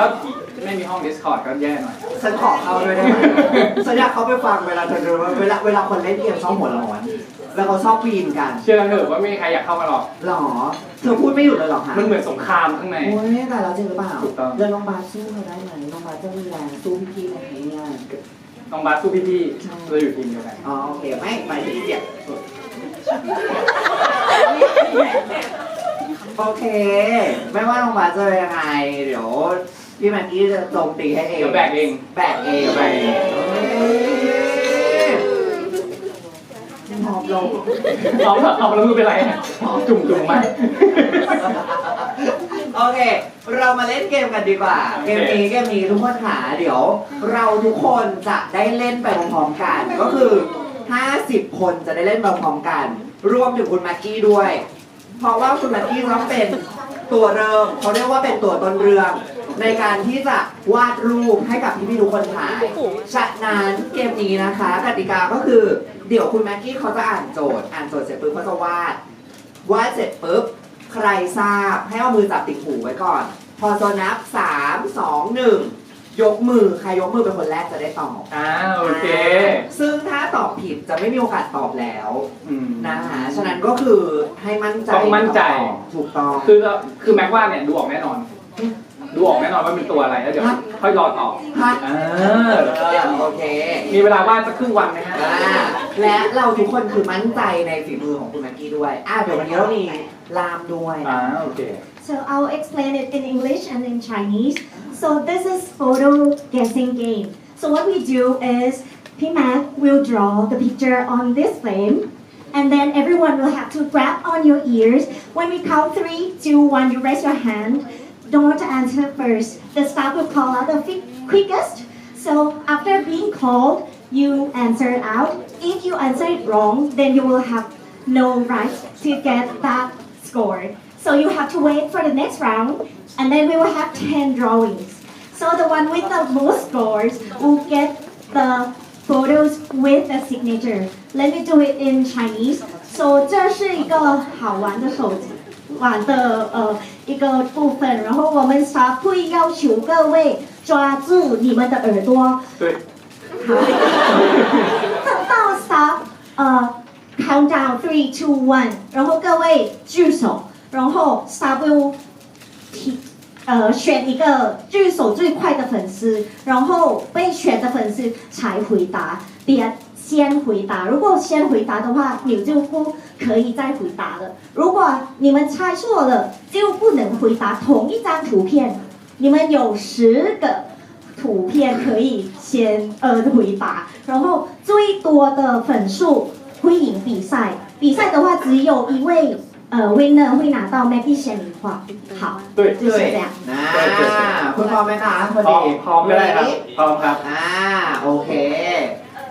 ก็ไม่มีห้อง Discord ก็แย่หน่อย ฉันขอเข้าด้วยได้ไหมฉันอยากเข้าไปฟังเวลาเธอเดินว่าเวลาเวลาคนเล่นเกมชอบหัวร้อน แล้วเขาชอบวีนกันเชื่อเถอะว่าไม่มีใครอยากเข้ามาหรอก หรอ เธอพูดไม่หยุดเลยหรอคะมันเหมือนสงครามข้างใน โอ้ยแต่เราจริงหรือเปล่าถูกต้อง เดินโรงพยาบาลสู้เขาได้ไหมโรงพยาบาลจะมีแรงสู้พี่ๆไหมเนี่ยน้องบาสสู้พี่ๆเราอยู่ทีมเดียวกันอ๋อโอเคไม่ไปถึงเสียงโอเค ไม่ว่าโรงพยาบาลจะเป็นยังไงเดี๋ยว พี่แม็กกี้จะโจมตีให้เอง เดี๋ยวแบกเอง แบกเองแบกเองหอบลงเอาเอาแล้วมือเป็นไรจุ่มจุ่มๆไหม โอเค เรามาเล่นเกมกันดีกว่า เกมนี้เกมนี้ทุกคนขาเดี๋ยว เราทุกคนจะได้เล่นไปพร้อมๆกัน ก็คือ 50 คนจะได้เล่นไปพร้อมๆกัน รวมถึงคุณแม็กกี้ด้วย เพราะว่าคุณแม็กกี้ต้องเป็นตัวเริ่มเขาเรียกว่าเป็นตัวต้นเรื่อง ในการที่จะวาดรูปให้กับพี่ๆทุกคนถ่ายฉะนั้นเกมนี้นะคะกติกาก็คือเดี๋ยวคุณแม็กกี้เขาจะอ่านโจทย์ อ่านโจทย์เสร็จปุ๊บเขาจะวาด วาดเสร็จปุ๊บใครทราบให้เอามือจับติดหูไว้ก่อน พอโซนับ3 2 1ยกมือใครยกมือเป็นคนแรกจะได้ตอบอ่าโอเค ซึ่งถ้าตอบผิดจะไม่มีโอกาสตอบแล้วอืมนะคะฉะนั้นก็คือให้มั่นใจต้องมั่นใจถูกต้องคือคือแม็กว่าเนี่ยดูออกแน่นอน ดูออกแน่นอนว่าเป็นตัวอะไรแล้วเดี๋ยวค่อยรอตอบฮะอ่าเออ โอเค มีเวลาว่างสักครึ่งวันนะฮะอ่าและเราทุกคนคือมั่นใจในฝีมือของคุณแม็กกี้ด้วย อะเดี๋ยววันนี้เรามีลามด้วยอ่าโอเค So I'll explain it in English and in Chinese. So this is photo guessing game. So what we do is Pimac will draw the picture on this frame and then everyone will have to grab on your ears. When we count three, two, one, you raise your hand. Don't answer first. The staff will call out the fi- quickest. So after being called, you answer it out. If you answer it wrong, then you will have no right to get that score. So you have to wait for the next round, and then we will have 10 drawings. So the one with the most scores will get the photos with the signature. Let me do it in Chinese. So 这是一个好玩的手机 玩的呃一个部分，然后我们 staff 会要求各位抓住你们的耳朵，对，好，等到 stop 呃 count down three two one，然后各位举手，然后 stop will 提呃选一个举手最快的粉丝，然后被选的粉丝才回答，别先回答。如果先回答的话，你就不可以再回答了。如果你们猜错了，就不能回答同一张图片。你们有十个图片可以先呃回答，然后最多的分数会赢比赛。比赛的话，只有一位呃 winner 会拿到 Maggie 鲜名画。好，对就是这样。 นะคุณพร้อมไหมคะพอ พร้อม ดี พร้อมก็ได้ครับ พร้อมครับ อ่าโอเค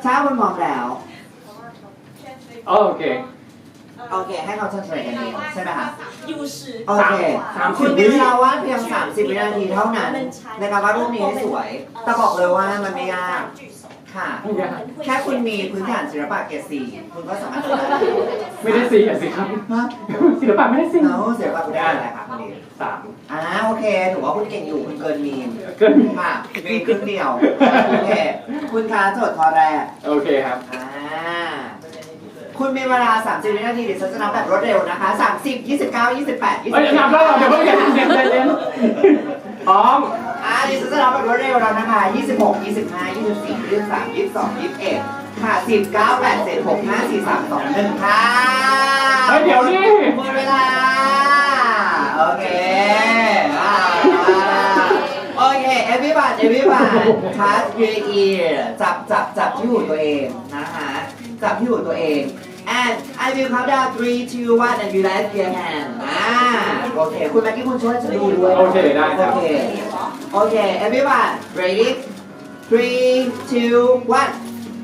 ถ้าคุณพร้อมแล้วอ๋อโอเค โอเค ให้เขาเฉลยกันเองใช่ไหมคะ又是โอเคสามสิบคุณมีเวลาวาดเพียง30 วินาทีเท่านั้นในการวาดรูปนี้ให้สวย แต่บอกเลยว่ามันไม่ยาก ค่ะไม่ยากแค่คุณมีพื้นฐานศิลปะเกรดสี่คุณก็สามารถทำได้ไม่ได้สี่อะสิครับฮะศิลปะไม่ได้สี่เอาศิลปะคุณได้อะไรคะคุณดีสามอ่าโอเคถือว่าคุณเก่งอยู่คุณเกินมีนเกินค่ะมีครึ่งเดียวโอเคคุณคะโจทย์ข้อแรกโอเคครับอ่าคุณมีเวลา 30 วินาทีเดี๋ยวฉันจะนับแบบรวดเร็วนะคะ 30 29 28เฮ้ยนับแล้วเหรอเดี๋ยวเพิ่งเย็นเย็นเย็นเย็นพร้อมอ่าเดี๋ยวฉันจะนับแบบรวดเร็วแล้วนะคะ26 25 24 23 22 21ค่ะ19 8 7 6 5 4 3 2 1ค่ะเฮ้ยเดี๋ยวนี่หมดเวลา โอเคอ่าโอเค everybody everybody touch your ear จับจับจับที่หูตัวเองนะคะ จับที่หูตัวเอง and I will count down three two one and you raise your hand อ่าโอเค คุณแม็กกี้คุณช่วยฉันดูด้วยโอเคได้ครับโอเคโอเค everybody ready three two one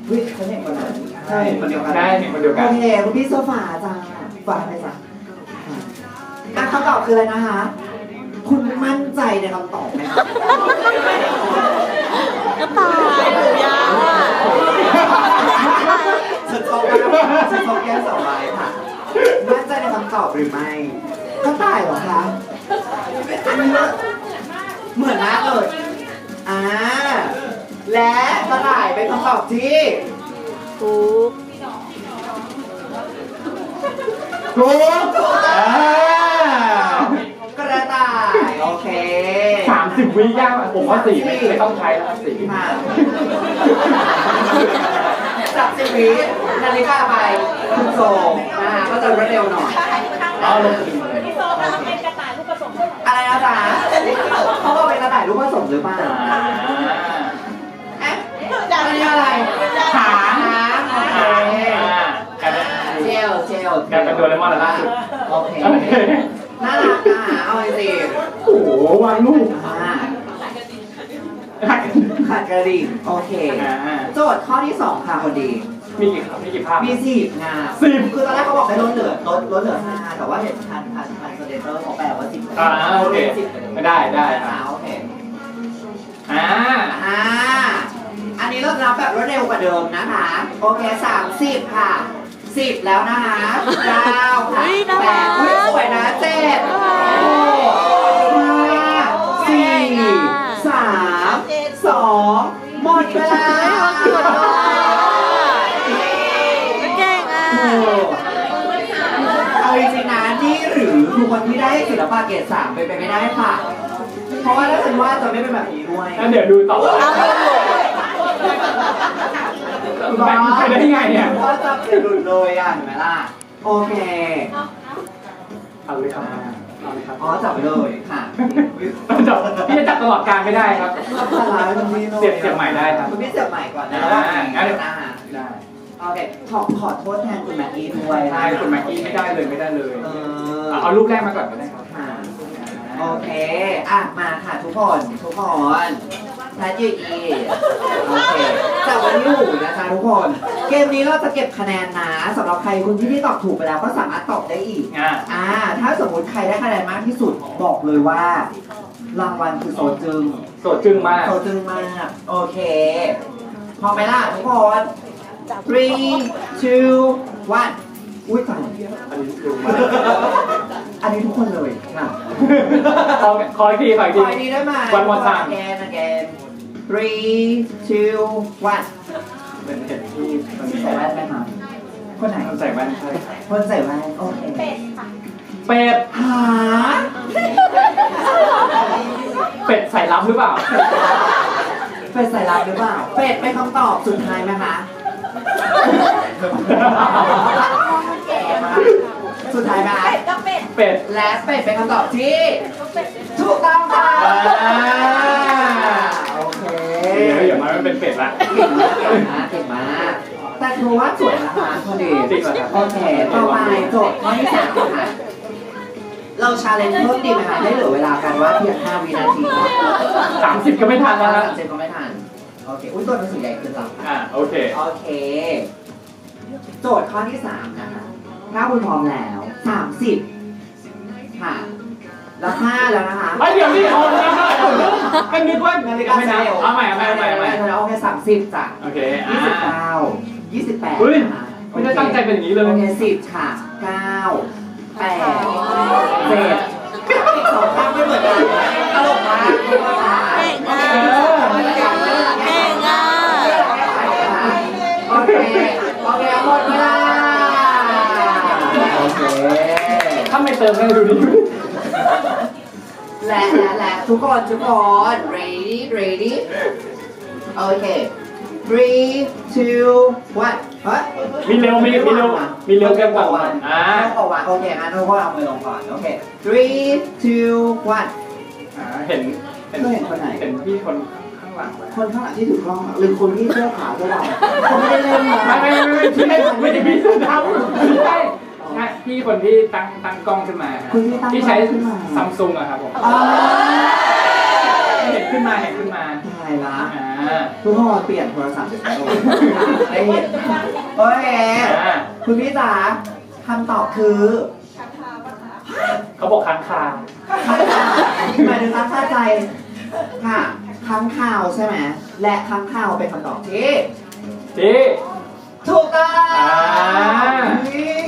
เฮ้ยเขาเห็นคนนั้นใช่คนเดียวกันได้เห็นคนเดียวกัน โอเคคุณพี่โซฟาจ้าฝากไปจ้ะอะคำตอบคืออะไรนะคะ คุณมั่นใจในคำตอบไหมคะก็ตายหรือยาว เขาจะเขาแก้สองใบค่ะมั่นใจในคำตอบหรือไม่ก็ตายเหรอคะอันนี้เหมือนมาเลยอ่าและกระต่ายเป็นคำตอบที่ถูกถูกถูกกระต่ายโอเคสามสิบวิย่างผมว่าสี่ไม่ต้องใช้แล้วสี่ ค่ะสามสิบวิ นาฬิกาไปคุณโซนะคะก็จะรวดเร็วหน่อยเอาลงพี่โซคะเป็นกระต่ายลูกผสมด้วยเหรออะไรนะจ๊ะเขาบอกเป็นกระต่ายรูปผสมหรือเปล่าอ่าเอ๊ะอันนี้อะไรหางหางโอเคอ่ากลายเป็นเจลเจลกลายเป็นโดเรมอนแล้วล่าสุดโอเคโอเคน่ารักอะเอาไอ้สิโอ้โหวางลูกอ่าหักขัดกระดิ่งโอเคอ่าโจทย์ข้อที่สองค่ะคนดี มีกี่ครับมีกี่ภาพ มีสิบงานสิบคือตอนแรกเขาบอกให้ลดเหลือลดลดเหลือห้าแต่ว่าเห็นพันพันพันสเตเตอร์เขาแปลว่าสิบอ่าโอเคสิบไม่ได้ได้อ่าอ่าโอเคอ่าอ่าอันนี้เรานับแบบรวดเร็วกว่าเดิมนะคะ โอเคสามสิบค่ะสิบแล้วนะคะเก้าค่ะอุ๊ยน่าแปรัดกอุ๊ยสวยนะเจ็ดน่าหรักกห้าสี่สามสองหมดเวลา เฮ้ยมันสวยมากเก่งอะ โอ้เอาจริงๆนะนี่หรือ คือคนที่ได้ศิลปะเกรดสามไปนไปไม่ได้ค่ะ เพราะว่าถ้าฉันว่าจะไม่เป็นแบบนี้ด้วยงั้นเดี๋ยวดูต่อเอาไม่หลุดแบ่งไปได้ไงเนี่ยเพราะจะเป็นหลุดเลยอะเห็นไหมล่ะ โอเคเอาเลยครับเอาเลยครับอ๋อจับเลยค่ะต้องจับพี่จะจับตลอดการไม่ได้ครับพลาตรงนี้หน่อเสียบเสียบใหม่ได้ครับคุณพี่เสียบใหม่ก่อนนะอ่าว่างั้นเดี๋ยวนะได้โอเคขอขอโทษแทนคุณแม็กกี้ด้วยใช่คุณแม็กกี้ไม่ได้เลยไม่ได้เลย เออเอารูปแรกมาก่อนก็ได้ครับค่ะโอเค อะ มาค่ะทุกคน ทุกคนแพทยูอีโอเคจากวันที่หูนะคะทุกคน เกมนี้เราจะเก็บคะแนนนะสำหรับใครคุณที่ที่ตอบถูกไปแล้วก็สามารถตอบได้อีก อ่า อ่า ถ้าสมมติใครได้คะแนนมากที่สุดบอกเลยว่ารางวัลคือโซจึง โสดจึงมากโซจึงมาก โอเค พร้อมไหมล่ะทุกคน three two one อุ้ยตาย อันนี้คือมาก อันนี้ทุกคนเลยค่ะขอขออีกทีขออีกขทีออีกทีได้ไหม One more time again again three two one เหมือนเห็นที่มันมีใส่แว่นไหมคะคนไหนคนใส่แว่นใช่ครับคนใส่แว่นโอเคเป็ดค่ะเป็ด หาเป็ดใส่ล้ำหรือเปล่า เป็ดใส่รับหรือเปล่า เป็ดเป็นคำตอบสุดท้ายไหมคะ สุดท้ายไหมคะเป็ดก็เป็ด เป็ดและเป็ดเป็นคำตอบที่ก็เป็ดถูกต้องค่ะอ่าโอเคเดี๋ยวเดี๋ยวมันเป็นเป็ดละเก่งมากเก่งมากเก่งมากแต่ครูว่าสวยนะคะพอดีจริงเหรอครับโอเคต่อไปโจทย์ข้อที่สามค่ะเราชาเลนจ์เพิ่มดีไหมคะให้เหลือเวลากันว่าเพียง5วินาทีสามสิบก็ไม่ทันแล้วนะสามสิบก็ไม่ทันโอเค อุ้ยตัวหนังสือใหญ่ขึ้นแล้วอ่า โอเค โอเค โจทย์ข้อที่สามนะคะถ้าคุณพร้อมแล้ว สามสิบค่ะแล้วห้าแล้วนะคะเฮ้ยเดี๋ยวนี่เอาแล้วนะกันนึกว่านาฬิกาไม่นับเอาใหม่เอาใหม่เอาใหม่เอาใหม่โอเคสามสิบจ้ะโอเคอ่ยี่สิบา เก้ายี่สิบแปดเฮ้ย นะคะไม่ได้ตั้งใจเป็นอย่างนี้เลย โอเคสิบค่ะเก้าแปดเจ็ดอีกสองครั้งไม่เหมือนกันตลก เติมให้ดูดิและและและทุกคนทุกคน ready ready โอเค three two one เฮ้ยมีเร็วมีมีเร็วมีเร็วเกินกว่าวันอ่ากว่าวันโอเคงั้นทุกคนเอามือลงก่อนโอเค three two one อ่าเห็นเห็นคนไหนเห็นพี่คนข้างหลังไหมคนข้างหลังที่ถือกล้องหรือคนที่เสื้อขาวเสื้อดำเขาไม่ได้เล่นนะไม่ไม่ไม่ไม่พี่ไม่ไม่ได้พี่เสื้อดำไม่ใช่ ใช่พี่คนที่ตั้งตั้งกล้องขึ้นมาครับคนที่ตั้งกล้องที่ใช้ขึ้นมา ซัมซุงอะครับผมอ๋อเห็นขึ้นมาเห็นขึ้นมาตายละอ่าทุกคนเปลี่ยนโทรศัพท์เสร็จแล้วได้เห็นโอเคอ่าคุณพี่จ๋าคำตอบคือเขาบอกค้างคาค้างคาวหมายถึงค้างคาใจค่ะค้างคาวใช่ไหมและค้างคาวเป็นคำตอบที่ ที่ ถูกต้องอ่า นี่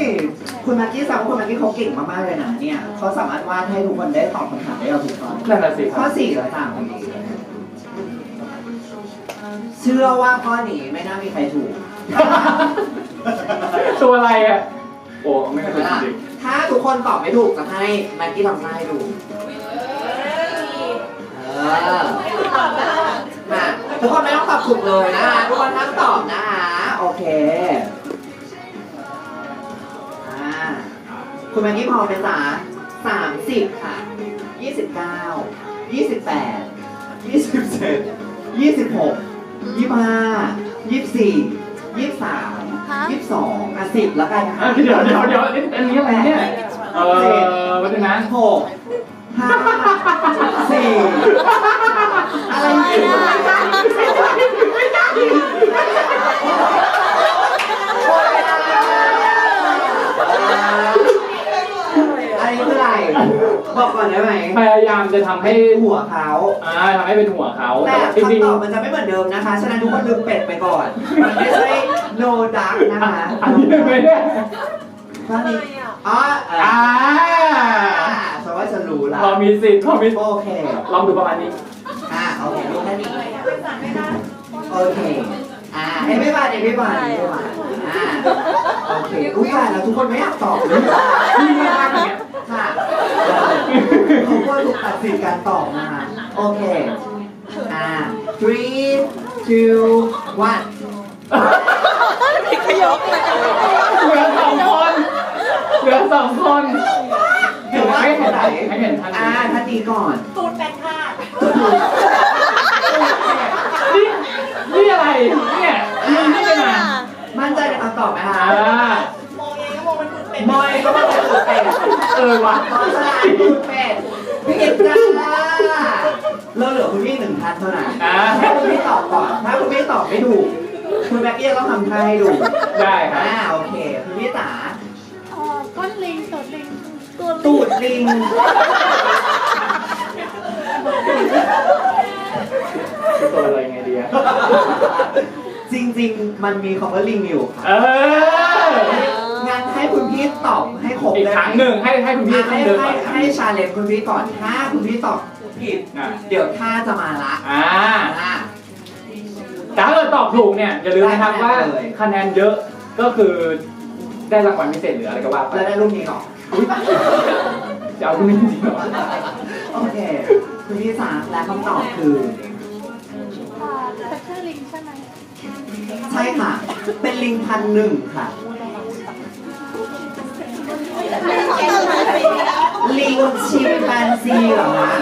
คุณแม็กกี้สาวคุณแม็กกี้เขาเก่งมากๆเลยนะเนี่ยเขาสามารถวาดให้ทุกคนได้ตอบคำถามได้เราถูกต้องนั่นน่ะสิคข้อรับสี่เหรอจ้าคนนี้เชื่อว่าข้อนี้ไม่น่ามีใครถูก ตัวอะไรอะ โอ้ไม่เคยจริงถ้าทุกคนตอบไม่ถูกจะให้แม็กกี้ทำหน้าให้ดู เออมาทุกคนไม่ต้องตอบถูกเลยนะคะทุกคนทั้งตอบนะคะโอเค คุณแม็กกี้พอไหมจ๊ะสามสิบค่ะยี่สิบเก้ายี่สิบแปดยี่สิบเจ็ดยี่สิบหกยี่สิบห้ายี่สิบสี่ยี่สิบสามยี่สิบสองอะสิบแล้วกันๆค่ะอะ เดี๋ยวเดี๋ยวเดี๋ยวอันนี้อะไรเนี่ย เออวันนี้นะหกห้าสี่อะไรอยู่ อันนี้คืออะไร บอกก่อนได้ไหมพยายามจะทำให้ให้หัวเขาอ่าทำให้เป็นหัวเขาแต่แต่จริงคำตอบมันจะไม่เหมือนเดิมนะคะ ฉะนั้นทุกคนลืมเป็ดไปก่อน มันไม่ใช่ no duck นะคะๆอันนี้ไม่ได้ข้อนี้อ๋ออ่าอ่าฉันว่าฉันรู้ละเรามีสิทธิ์เรามีโอเค ลองดูประมาณนี้ อ่าโอเครู้แค่นี้โอเคอ่าให้ไม่บาดให้ไม่บาดให้ไม่บาดอ่าโอเคอุ้ยตายแล้วทุกคนไม่อยากตอบเลยพี่ไม่ทำอย่างเงี้ย ค่ะผมว่าถูกตัดสินการตอบนะคะโอเค อ่า three two one ขยกเลยเหลือสองคนเหลือสองคนเดี๋ยวว่าให้คเห็นนไหนให้เห็นทันอ่าท่านนี้ก่อนนี่นี่อะไรเนี่ยนี่นี่เป็นอะไรมั่นใจในคำตอบไหมคะ อ่ามอยก็มั่นใจคือเป็ดเออวะขอสลายคือเป็ดพี่เอ็มจ้าเราเหลือคุณพี่หนึ่งท่านเท่านั้นอ่าให้คุณพี่ตอบก่อน ถ้าคุณพี่ตอบไม่ถูก คุณแม็กกี้จะต้องทำท่าให้ดูได้ครับอ่าโอเค คุณพี่จ๋าก้อนลิงตัวลิงตัวตูดลิงตัวอะไรไงดีอะจริง ๆ มันมีคำว่าลิงอยู่เอองั้นให้ คุณพี่ตอบให้ครบอีกเลยครั้งหนึ่งให้ให้คุณพี่อะต้อให้งเดินให้ก่อนให้ชาเลนจ์คุณพี่ก่อน ถ้าคุณพี่ตอบผิด อะเดี๋ยวท่าจะมาละอ่าอ่าแต่ถ้าเกิดตอบถูกเนี่ยอย่าลืมนะครับได้ว่าคะแนนเลย คะแนนเยอะก็คือได้รางวัลพิเศษหรืออะไรก็ว่าไปแล้วได้รูปนี้ก่อน จะเอาคุณนี่จริงๆเหรอโอเค คุณพี่สามและคำตอบคือแต่ชื่อลิงใช่ไหมใช่ค่ะ เป็นลิงพันหนึ่งค่ะ ลิงชิมแปนซีเหรอคะ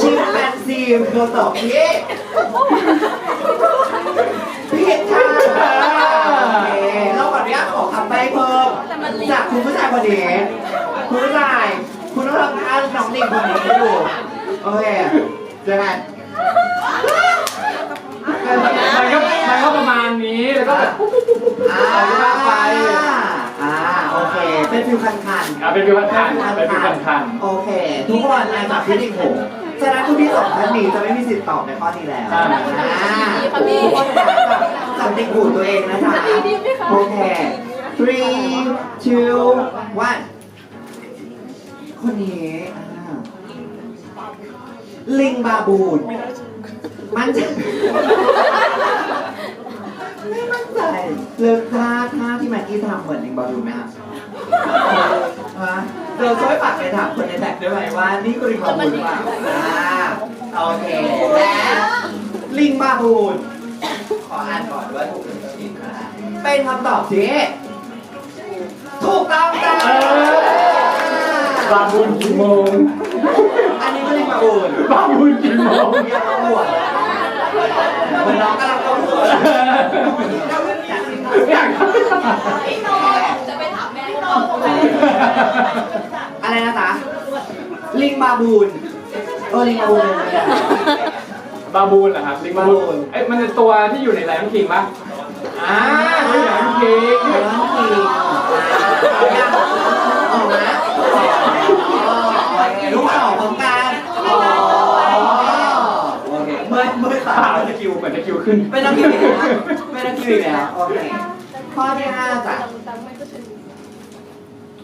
ชิมแปนซีคือตอบพี่พี่ค่ะโอเคเราขออนุญาตขอคำใบ้เพิ่มจากคุณผู้ชายคนนี้คุณผู้ชายคุณต้องทำท่าน้องลิงคนนี้ให้ดูโอเคเจอกันมันก็มันก็ประมาณนี้แล้วก็แบบอ่าอ่าโอ เค เป็นฟิวคันคันอะเป็นฟิวคันๆเป็นฟิวคันโอเค ทุกคนอาจากพี่นิโคฉะนั้นคุณพี่สองท่านนี้จะไม่มีสิทธิ์ตอบในข้อนี้แล้วอ่าทุกคนหาจับจับติดหูตัวเองนะจ๊ะโอเค three two one คนนี้อ่าลิงบาบูนมันใจะไม่มั่นใจเลิกท่าท่าที่แม็กกี้ทำเหมือนลิงบอลลูนไหมฮะเราช่วยฝากไปถามคนในแท็กด้วยไหมว่า นี่คือลิงบอลลูนหรือเปล่าอ่าโอเคและลิงบาบูนขออ่านก่อนว่าถูกหรือผิดนะเป็นคำตอบที่ถูกต้องจ้าบาบูนกี่โมงอันนี้ไม่ลิงบาบูนบาบูนกี่โมงเรียกเขาหัวเหมือนน้องกำลังเข้าหัว อยากอะไรนะจ๊ะลิงบาบูนเออลิงบาบูนเป็นไงบาบูนเหรอครับลิงบาบูนเอ้ยมันเป็นตัวที่อยู่ในไลออนคิงปะอ่าตัวอยู่ในไลออนคิงเดี๋ยวน้องทีเอายังออกนะลูกออกพร้อมกันอ๋อโอเคเมื่อเมื่อตาสาวจะคิวเหมือนจะคิวขึ้นไม่ต้องคิวอีกแล้วไม่ต้องคิวอีกแล้วโอเค ข้อที่ห้าจ้ะ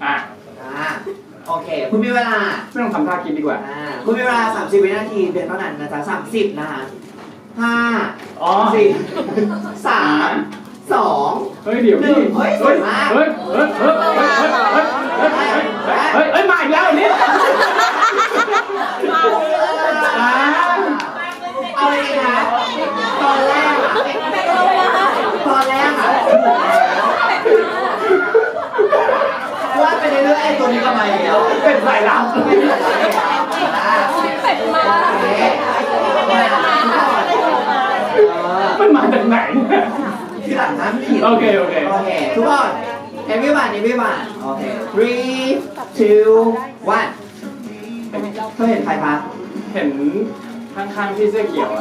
อะอ่าโอเค คุณมีเวลา ไม่ต้องทำท่ากินดีกว่าคุณมีเวลา 30 วินาทีเพียงเท่านั้นนะจ๊ะ30 นะคะห้าอ๋สี่สามสองเฮ้ยเดี๋ยวหนึ่นี่งเฮ้ยเฮ้ยเฮ้ยเฮ้ยเฮ้ยเฮ้ยเฮ้ยเฮ้ยมาอีกแล้วนี่เอาเลยนะตอนแรก เป็นไรอะเป็ดมาโอเคเออมันมาจากไหนเนี่ยที่หลังนั้นผิดโอเค โอเค โอเค ทุกคน everyone everyone โอเค three two one เคยเห็นใครคะ เห็นข้างๆที่เสื้อเขียวอะ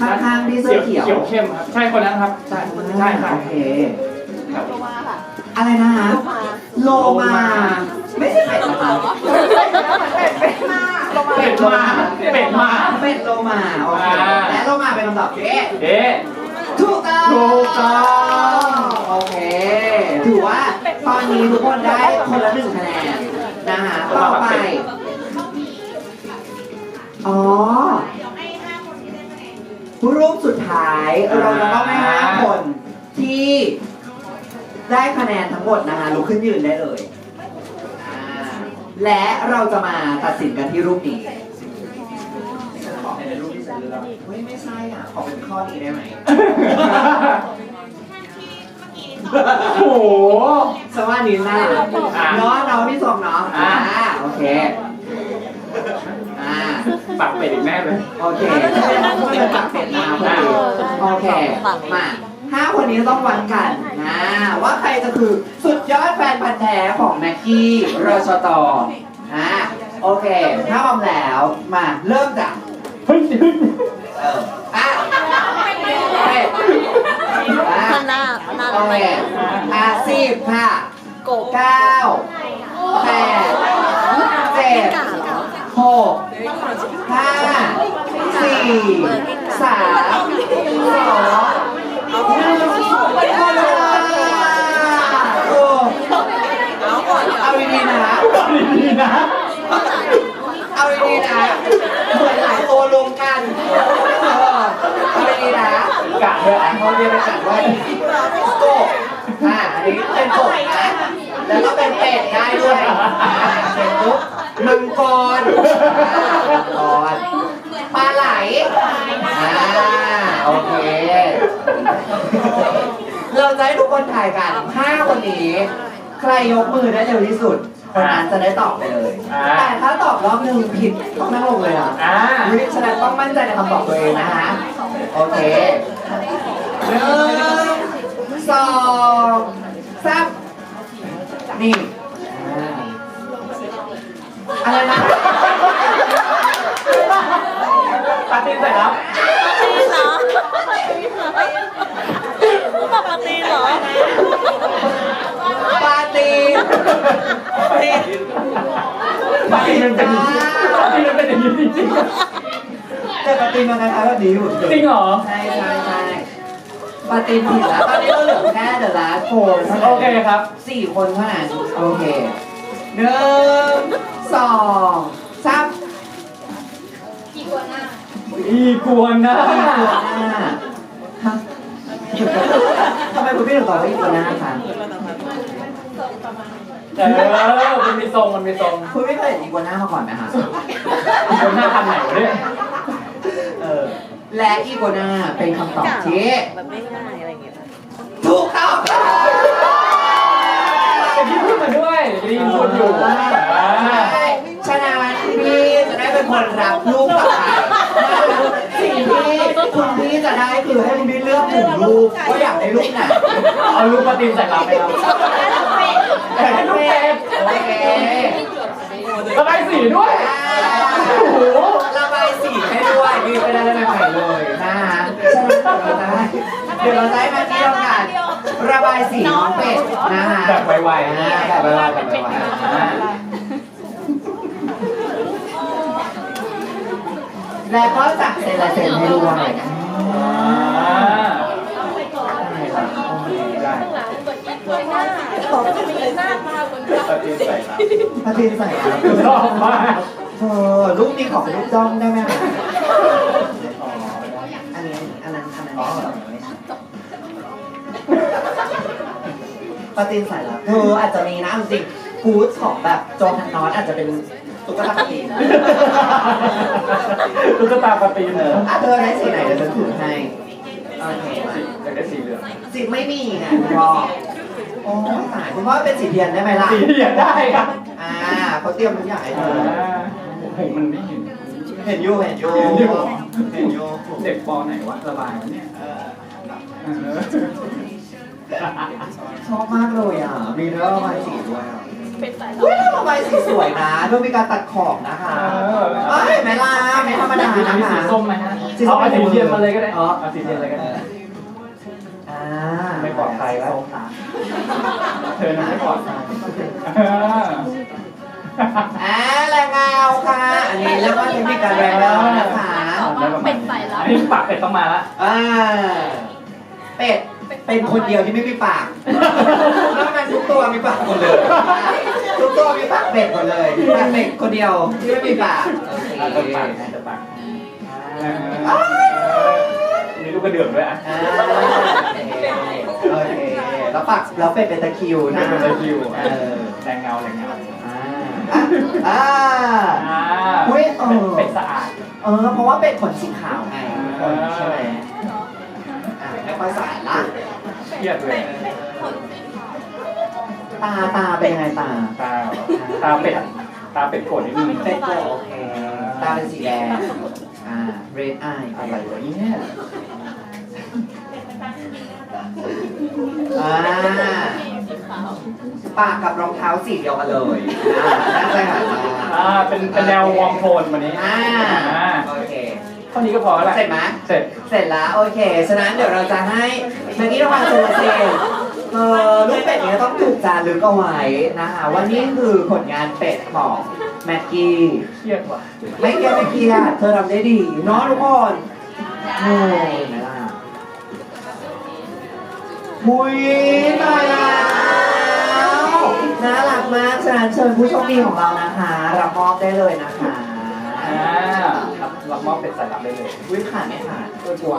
ข้างๆที่เสื้อเขียว เขียวเข้มครับ ใช่คนนั้นครับ ใช่ ใช่ใช่โอเคครับอะไรนะฮะ โลมา ไม่ใช่เป็ดนะคะเป็ดมาเป็ดมาเป็ดโลมาโอเคอ่าและโลมาเป็นคำตอบที่เอ๊ะถูกต้องถูกต้องโอเค ถือว่าตอนนี้ทุกคนได้คนละหนึ่งคะแนนนะฮะต่อไปอ๋อรูปสุดท้ายเราจะต้องให้ห้าคนที่ ได้คะแนนทั้งหมดนะคะลุกขึ้นยืนได้เลยอ่าและเราจะมาตัดสินกันที่รูปนี้ฉันขอเป็นรูปที่ฉันเลือกเฮ้ยไม่ใช่อะขอเป็นข้อนี้ได้ไหม โอ้โห สวัสดีนะอ่าเนาะเนาะพี่สมเนาะอ่าโอเค อ่าปักเป็ดอีกแน่เลย โอเคก็เลยตัดเป็นมาพอดีโอเค มา ห้าคนนี้ต้องวัดกันนะว่าใครจะคือสุดยอดแฟนพันธ์แท้ของแม็กกี้รชตอ่าโอเค ถ้าพร้อมแล้วมาเริ่มจากเฮ้ยเอออะโอเคอะ ข้างหน้าหน้าโอเคอะสิบค่ะกบเก้าแปดเจ็ดหกห้าสี่สามสอง เวลาโอ้เอาดีๆนะ ดีๆนะ เอาดีๆนะเหมือนหลายตัวรวมกันเออเอาดีๆนะกะด้วยแต่เขาเรียกกันว่าโกบอ่าอันนี้เป็นกบนะ แล้วก็เป็นเป็ดได้ด้วยอ่าเป็นปุ๊บมังกรอ่ามังกร ปลาไหลอ่าโอเค เราจะให้ทุกคนถ่ายกันห้าคนนี้ ใครยกมือได้เร็วที่สุด คนนั้นจะได้ตอบไปเลยแต่ถ้าตอบรอบหนึ่งผิดต้องนั่งลงเลยอะอ่าวิฉะนั้นต้องมั่นใจในคำตอบตัวเองนะฮะโอเคหนึ่งสองสามนี่อ่าอะไรนะ ตัดสินเสร็จแล้วตีเหรอบอกมาตีเหรอ ปาตีนปาตีมันเป็นอย่างนี้ปาตีมันเป็นอย่างนี้จริงแต่ปาตีนมันคล้ายๆแบบนี้อยู่ๆจริงเหรอ ใช่ใช่ใช่ปาตีนผิดแล้วตอนนี้เราเหลือแค่เดอะลาสโฟนโอเคครับ สี่คนเท่านั้นโอเคหนึ่งสอง อีกัวหน้าฮะทำไมคุณพี่ถึงตอบว่าอีกัวหน้าคะเออมันมีทรงมันมีทรงคุณไม่เคยเห็นอีกัวหน้ามาก่อนไหมคะอีกวนหน้าพันไหนวะเนี่ยเออและอีกัวหน้าเป็นคำตอบที่แบบไม่ง่ายอะไรอย่างเงี้ยถูกต้องค่ะแต่พี่พูดมาด้วยเดี๋ยวจะได้ยินพูดอยู่อ่าฉะนั้นพี่จะได้เป็นคนรับลูกต่อไปสิ่ง ที่คุณพี่จะได้คือให้คุณพี่เลือกหนึ่งลูกว่าอยากได้ลูกไหนเอาลูกปาตีนใส่ลาไปครับให้ลูกเป็ดโอเคระบายสีด้วยโอ้โหระบายสีให้ด้วยมีไปได้ใหม่ๆเลยนะฮะเดี๋ยวเราจะให้มาเที่ยวกันระบายสีน้องเป็ดนะฮะแบบไวๆอ่านะแบบไวๆแบบไวๆ แล้วก็จะเซ็นลายเซ็นให้ด้วย ได้พระเทียนใส่ครับชอบมากเธอรูปนี้ของลูกจ้องได้ไหมคะอันนี้อันนั้นอันนั้นปาตีนใส่แล้วเธออาจจะมีนะจริงกู๊ดของแบบโจฮันนอนอาจจะเป็น ตุ๊กตาปาตินตุ๊กตาปาตีนเอออะเธอได้สีไหนเดี๋ยวฉันถือให้โอเคมาอยากได้สีเหลืองสีไม่มีไงคุณพ่อโอ้ตายคุณพ่อเป็นสีเทียนได้ไหมล่ะสีที่อยากได้ครับอ่าเขาเตรียมทุกอย่างให้เธอ่าอโอ้โหมันไม่เห็นเห็นอยู่เห็นอยู่เห็นอยู่เห็นอยู่เด็กปอไหนวะระบายวะเนี่ยเออเออชอบมากเลยอะ มีเนื้อระบายสีด้วยอะ อุ้ยเนื้อระบายสีสวยนะเพื่อมีการตัดขอบนะคะเอ้ยไม่ล่ะไม่ธรรมดามีนะสีคะ ส้มไหมฮะสีส้เอามเอาสีเทียนมาเลยก็ได้อ๋อเอาสีเทียนเลยก็ได้ อ่าไม่ปลอดภัยแล้วส้มนะเธอน่ะไม่ปลอดภัยอ่าแรงเงาค่ะ อันนี้เรียกว่าเทคนิคการแรงเงานะคะ เป็ดใส่แล้วอันนี้ปากเป็ดต้องมาละ อ่าเป็ด เป็นคนเดียวที่ไม่มีปากนอกนั้นทุกตัวมีปากหมดเลย ทุกตัวมีปากเป็ดหมดเลยปากเป็ดคนเดียวที่ไม่มีปากโอเคอะเปิดปากนะเปิดปากเออ่าอมีลูกกระเดื่องด้วยอะอ่าโอเคแล้วปากแล้วเป็ดเป็นตะคริวนะเป็นตะคริวเออแรงเงาแรงเงาอ่าอ่าอ่าอุ๊ยเออเป็ดสะอาด เออเพราะว่าเป็ดขนสีขาวไงทุกคนใช่ไหมอ่าไม่ ค่อยสะอาดละเครียดเลยตาตาเป็นยังไงตา ตาตาเป็ดตาเป็ดโกรธนิดนึงเป็ดโกโอเคตาเป็นสีแดงอ่า red eye อะไรวะเนี่ยอ่าปากกับรองเท้าสีเดียวกันเลยอ่าน่าจะหามาอ่าเป็นเป็นแนววอร์มโทนวันนี้อ่าอ่าโอเคเท่านี้ก็พอแล้วเสร็จไหมเสร็จ เสร็จแล้วโอเค ฉะนั้นเดี๋ยวเราจะให้เมื่อกี้เรามาโชว์เซลเออลูกเป็ดเนี้ต้องถูกจารึกเอาไว้นะคะว่านี่คือผลงานเป็ดของแม็กกี้เครียดว่ะไม่แก้ไม่เครียดเธอทำได้ดีเนาะทุกคนโอ้ยไหนล่ะมุยตายแล้วน่ารักมากฉะนั้นเชิญผู้โชคดีของเรานะคะรับมอบได้เลยนะคะอ่า รับรับมอบเป็ดใส่รับได้เลยวิขาดไม่ขาดตัวกลัว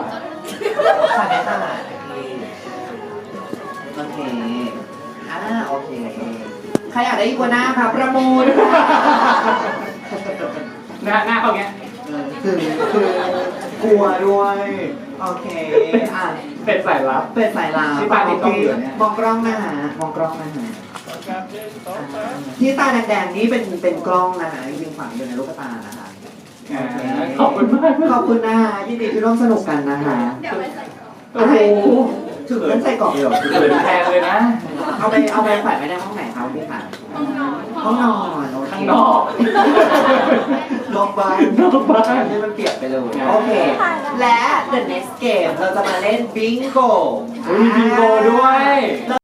ขาดไม่ขาดโอเคอ่าโอเคใครอยากได้อีกัวหน้าครับประมูลหน้าหน้าเขาเงี้ยคือคือกลัวด้วยโอเคอะเป็ดใส่รับเป็นสายลาวที่ตาติดกล้องอยู่เนี่ยมองกล้องนะฮะมองกล้องนะฮะอ่าที่ตาแดงๆนี้เป็นเป็นกล้องนะฮะจริงๆฝังอยู่ในลูกตานะคะอ่า ขอบคุณมากขอบคุณนะฮะยินดีที่ร่วมสนุกกันนะฮะโอ้โหถือเป็นใส่กล่องเลยเหรอเขินแทนเลยนะ เอาไปเอาไปแขวนไว้ในห้องไหนครับพี่ค่ะห้องนอนโอเคข้างนอกนอกบ้านนอกบ้านให้มันเปียกไปเลยโอเค และ the next game เราจะมาเล่นบิงโกอุ๊ยมีบิงโกด้วย